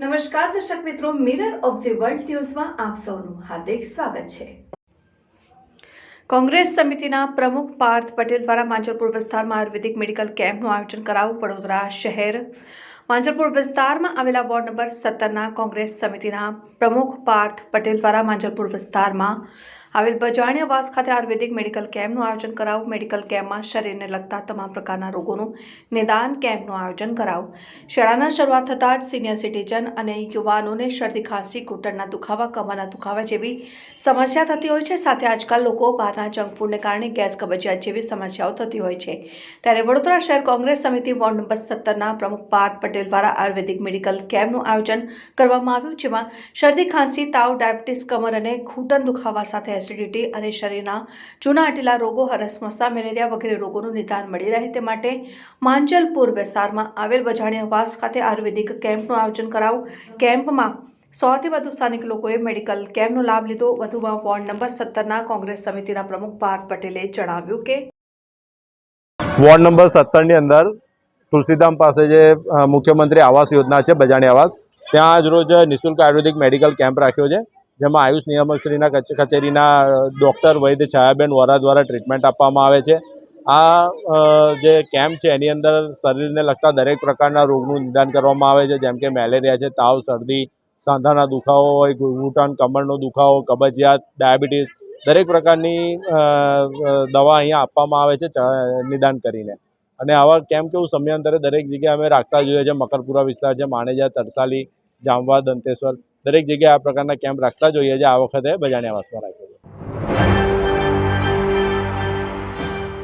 નમસ્કાર, દર્શક મિત્રો મિરર ઓફ ધી વર્લ્ડ ન્યૂઝમાં આપ સૌનું હાર્દિક સ્વાગત છે. કોંગ્રેસ સમિતિના પ્રમુખ પાર્થ પટેલ દ્વારા માંજલપુર વિસ્તારમાં આયુર્વેદિક મેડિકલ કેમ્પનું આયોજન કરાવવું વડોદરા શહેર માંજલપુર વિસ્તારમાં આવેલા વોર્ડ નંબર સત્તરના કોંગ્રેસ સમિતિના પ્રમુખ પાર્થ પટેલ દ્વારા માંજલપુર વિસ્તારમાં આવેલ બજાણિયા વાસ ખાતે આયુર્વેદિક મેડિકલ કેમ્પનું આયોજન કરાવું. મેડિકલ કેમ્પમાં શરીરને લગતા તમામ પ્રકારના રોગોનું નિદાન કેમ્પનું આયોજન કરાવું. શાળાના શરૂઆત થતાં જ સિનિયર સિટીઝન અને યુવાનોને શરદી, ખાંસી, ઘૂંટણના દુખાવા, કમરના દુખાવા જેવી સમસ્યા થતી હોય છે. સાથે આજકાલ લોકો બહારના જંક ફૂડને કારણે ગેસ કબજિયાત જેવી સમસ્યાઓ થતી હોય છે. ત્યારે વડોદરા શહેર કોંગ્રેસ સમિતિ વોર્ડ નંબર સત્તરના પ્રમુખ પાર્થ પટેલ દ્વારા આયુર્વેદિક મેડિકલ કેમ્પનું આયોજન કરવામાં આવ્યું, જેમાં શરદી, ખાંસી, તાવ, ડાયાબિટીસ, કમર અને ઘૂંટણ દુખાવા સાથે એસિડિટી અને શરીરના જૂના આટેલા રોગો હરસમસા મેલેરિયા વગેરે રોગોનું નિદાન મળી રહે તે માટે માંજલપુર વિસ્તારમાં આવેલ બજાણી ખાતે આયુર્વેદિક કેમ્પનું આયોજન કરાવું કેમ્પમાં સોથી વધુ સ્થાનિક લોકોએ મેડિકલ કેમ્પનો લાભ લીધો. વધુમાં વોર્ડ નંબર સત્તરના કોંગ્રેસ સમિતિના પ્રમુખ પાર્થ પટેલે જણાવ્યું કે વોર્ડ નંબર સત્તરની અંદર તુલસીધામ પાસે જે મુખ્યમંત્રી આવાસ યોજના છે, બજાણી આવાસ, ત્યાં આજ રોજ નિઃશુલ્ક આયુર્વેદિક મેડિકલ કેમ્પ રાખ્યો છે, જેમાં આયુષ નિયામકશ્રીના કચે- કચેરીના ડૉક્ટર વૈદ્ય છાયાબેન વોરા દ્વારા ટ્રીટમેન્ટ આપવામાં આવે છે. આ જે કેમ્પ છે, એની અંદર શરીરને લગતા દરેક પ્રકારના રોગનું નિદાન કરવામાં આવે છે, જેમ કે મેલેરિયા છે, તાવ, શરદી, સાંધાના દુખાવો હોય ઘૂંટણ કમરનો દુખાવો, કબજિયાત, ડાયાબિટીસ, દરેક પ્રકારની દવા અહીંયા આપવામાં આવે છે નિદાન કરીને. અને આવા કેમ્પ કેવું સમયાંતરે દરેક જગ્યાએ અમે રાખતા જોઈએ છે મકરપુરા વિસ્તાર છે, માણેજા, તરસાલી, જામવા, દંતેશ્વર, દરેક જગ્યાએ આ પ્રકારના કેમ્પ રાખતા જોઈએ છે આ વખતે બજાણી વાસમાં રાખ્યો.